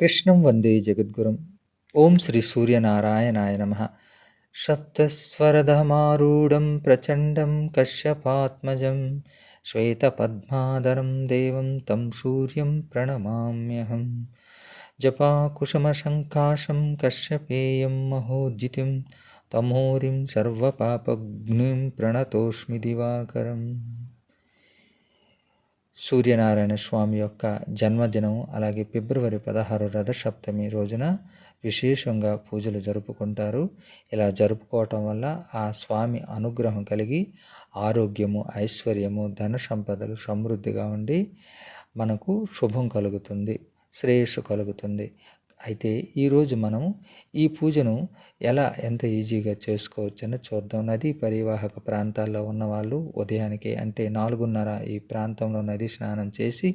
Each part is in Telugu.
कृष्णं वन्दे जगद्गुरुम्। ॐ श्रीसूर्यनारायणाय नमः। सप्तस्वरधमारूढं प्रचण्डं कश्यपात्मजं श्वेतपद्मादरं देवं तं सूर्यं प्रणमाम्यहं। जपाकुशमसङ्काशं कश्यपेयं महोजितिं तमोरिं सर्वपापघ्निं प्रणतोऽस्मि दिवाकरम्। సూర్యనారాయణ స్వామి యొక్క జన్మదినం అలాగే ఫిబ్రవరి పదహారు రథసప్తమి రోజున విశేషంగా పూజలు జరుపుకుంటారు. ఇలా జరుపుకోవటం వల్ల ఆ స్వామి అనుగ్రహం కలిగి ఆరోగ్యము ఐశ్వర్యము ధన సంపదలు సమృద్ధిగా ఉండి మనకు శుభం కలుగుతుంది. శ్రేయస్సు కలుగుతుంది. అయితే ఈరోజు మనం ఈ పూజను ఎలా ఎంత ఈజీగా చేసుకోవచ్చని చూద్దాం. నదీ పరివాహక ప్రాంతాల్లో ఉన్న వాళ్ళు ఉదయానికి అంటే నాలుగున్నర ఈ ప్రాంతంలో నది స్నానం చేసి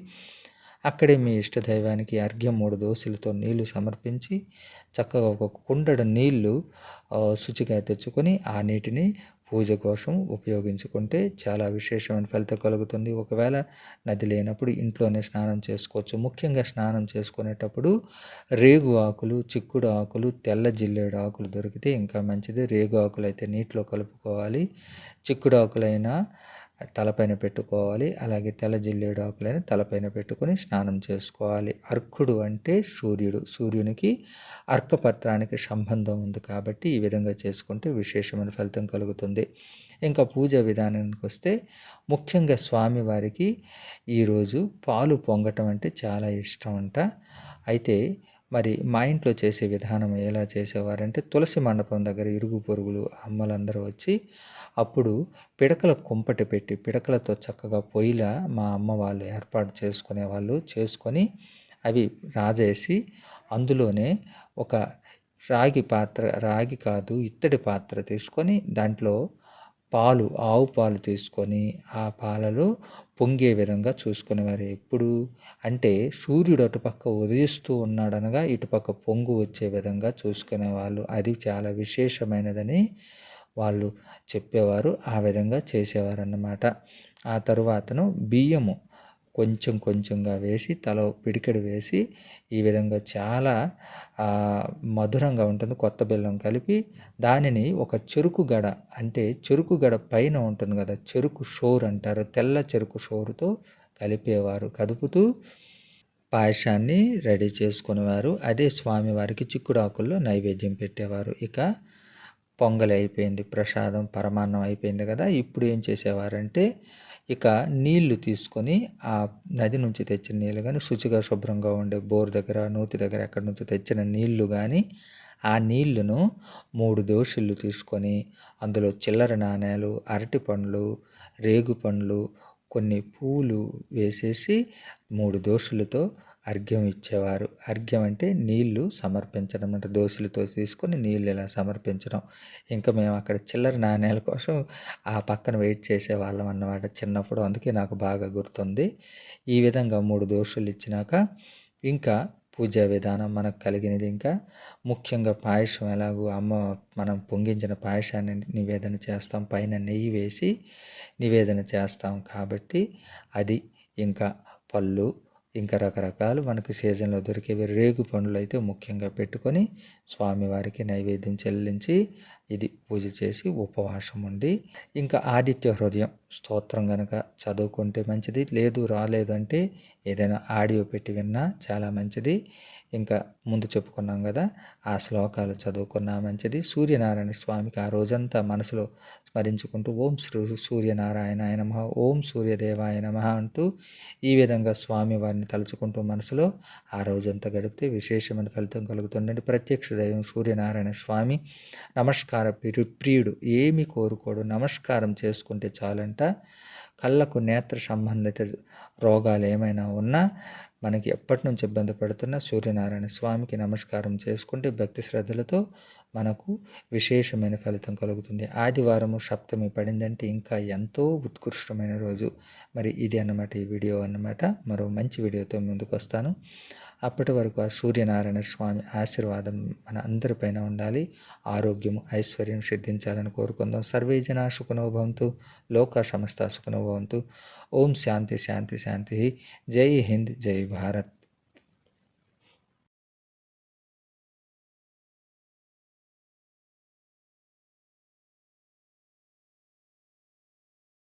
అక్కడే మీ ఇష్టదైవానికి అర్ఘ్యం మూడు దోశలతో నీళ్ళు సమర్పించి చక్కగా ఒక కుండడు నీళ్ళు శుచిగా తెచ్చుకొని ఆ నీటిని పూజ కోసం ఉపయోగించుకుంటే చాలా విశేషమైన ఫలితం కలుగుతుంది. ఒకవేళ నది లేనప్పుడు ఇంట్లోనే స్నానం చేసుకోవచ్చు. ముఖ్యంగా స్నానం చేసుకునేటప్పుడు రేగు ఆకులు చిక్కుడు ఆకులు తెల్ల జిల్లేడు ఆకులు దొరికితే ఇంకా మంచిది. రేగు ఆకులు అయితే నీటిలో కలుపుకోవాలి. చిక్కుడు ఆకులైనా తలపైన పెట్టుకోవాలి. అలాగే తెల్ల జిల్లేడు ఆకులని తలపైన పెట్టుకొని స్నానం చేసుకోవాలి. అర్కుడు అంటే సూర్యుడు. సూర్యునికి అర్కపత్రానికి సంబంధం ఉంది కాబట్టి ఈ విధంగా చేసుకుంటే విశేషమైన ఫలితం కలుగుతుంది. ఇంకా పూజ విధానానికి వస్తే ముఖ్యంగా స్వామివారికి ఈరోజు పాలు పొంగటం అంటే చాలా ఇష్టం అంట. అయితే మరి మా ఇంట్లో చేసే విధానం ఎలా చేసేవారంటే తులసి మండపం దగ్గర ఇరుగు పొరుగులు అమ్మలందరూ వచ్చి అప్పుడు పిడకల కుంపటి పెట్టి పిడకలతో చక్కగా పొయ్యిలా మా అమ్మ వాళ్ళు ఏర్పాటు చేసుకునే వాళ్ళు చేసుకొని అవి రాజేసి అందులోనే ఒక రాగి పాత్ర రాగి కాదు ఇత్తడి పాత్ర తీసుకొని దాంట్లో పాలు ఆవు పాలు తీసుకొని ఆ పాలలో పొంగే విధంగా చూసుకునేవారు ఎప్పుడు? అంటే సూర్యుడు అటుపక్క ఉదయిస్తూ ఉన్నాడనగా ఇటుపక్క పొంగు వచ్చే విధంగా చూసుకునేవాళ్ళు అది చాలా విశేషమైనదని వాళ్ళు చెప్పేవారు ఆ విధంగా చేసేవారు అన్నమాట ఆ తరువాతను బియ్యము. కొంచెం కొంచెంగా వేసి తల పిడికెడు వేసి ఈ విధంగా చాలా మధురంగా ఉంటుంది. కొత్త బెల్లం కలిపి దానిని ఒక చెరుకు గడ అంటే చెరుకు గడ పైన ఉంటుంది కదా చెరుకు షోర్ అంటారు. తెల్ల చెరుకు షోరుతో కలిపేవారు. కదుపుతూ పాయసాన్ని రెడీ చేసుకునేవారు. అదే స్వామివారికి చిక్కుడాకుల్లో నైవేద్యం పెట్టేవారు. ఇక పొంగలి అయిపోయింది ప్రసాదం పరమాన్నం అయిపోయింది కదా ఇప్పుడు ఏం చేసేవారంటే ఇక నీళ్ళు తీసుకొని ఆ నది నుంచి తెచ్చిన నీళ్ళు కానీ శుచిగా శుభ్రంగా ఉండే బోర్ దగ్గర నూతి దగ్గర ఎక్కడి నుంచి తెచ్చిన నీళ్ళు కానీ ఆ నీళ్ళను మూడు దోషులు తీసుకొని అందులో చిల్లర నాణేలు అరటి పండ్లు రేగు పండ్లు కొన్ని పూలు వేసేసి మూడు దోషులతో అర్ఘ్యం ఇచ్చేవారు. అర్ఘ్యం అంటే నీళ్ళు సమర్పించడం అంటే దోశలతో తీసుకొని నీళ్ళు ఇలా సమర్పించడం. ఇంకా మేము అక్కడ చిల్లర నాణ్యాల కోసం ఆ పక్కన వెయిట్ చేసేవాళ్ళం అన్నమాట చిన్నప్పుడు. అందుకే నాకు బాగా గుర్తుంది. ఈ విధంగా మూడు దోశలు ఇచ్చినాక ఇంకా పూజా విధానం మనకు కలిగినది ఇంకా. ముఖ్యంగా పాయసం ఎలాగో అమ్మ మనం పొంగించిన పాయసాన్ని నివేదన చేస్తాం. పైన నెయ్యి వేసి నివేదన చేస్తాం కాబట్టి అది ఇంకా పళ్ళు ఇంకా రకరకాలు మనకి సీజన్లో దొరికేవి రేగు పండ్లు అయితే ముఖ్యంగా పెట్టుకొని స్వామివారికి నైవేద్యం చెల్లించి ఇది పూజ చేసి ఉపవాసం ఉండి ఇంకా ఆదిత్య హృదయం స్తోత్రం కనుక చదువుకుంటే మంచిది. లేదు రాలేదంటే ఏదైనా ఆడియో పెట్టి విన్నా చాలా మంచిది. ఇంకా ముందు చెప్పుకున్నాం కదా ఆ శ్లోకాలు చదువుకున్నా మంచిది. సూర్యనారాయణ స్వామికి ఆ రోజంతా మనసులో స్మరించుకుంటూ ఓం శ్రీ సూర్యనారాయణ నమ ఓం సూర్యదేవాయ నమ అంటూ ఈ విధంగా స్వామి వారిని తలుచుకుంటూ మనసులో ఆ రోజంతా గడిపితే విశేషమైన ఫలితం కలుగుతుందండి. ప్రత్యక్ష దైవం సూర్యనారాయణ స్వామి. నమస్కారం. నమస్కార ప్రియుడు ఏమి కోరుకోడు నమస్కారం చేసుకుంటే చాలంట. కళ్ళకు నేత్ర సంబంధిత రోగాలు ఏమైనా ఉన్నా మనకి ఎప్పటి నుంచి ఇబ్బంది పడుతున్న సూర్యనారాయణ స్వామికి నమస్కారం చేసుకుంటే భక్తి శ్రద్ధలతో మనకు విశేషమైన ఫలితం కలుగుతుంది. ఆదివారము సప్తమి పడిందంటే ఇంకా ఎంతో ఉత్కృష్టమైన రోజు. మరి ఇది అన్నమాట ఈ వీడియో అన్నమాట. మరో మంచి వీడియోతో ముందుకు వస్తాను అప్పటి వరకు ఆ సూర్యనారాయణ స్వామి ఆశీర్వాదం మన అందరిపైన ఉండాలి. ఆరోగ్యం ఐశ్వర్యం సిద్ధించాలని కోరుకుందాం. సర్వే జనా సుఖనోభవంతు లోక సమస్త సుఖనోభవంతు ఓం శాంతి శాంతి శాంతి. జై హింద్ జై భారత్.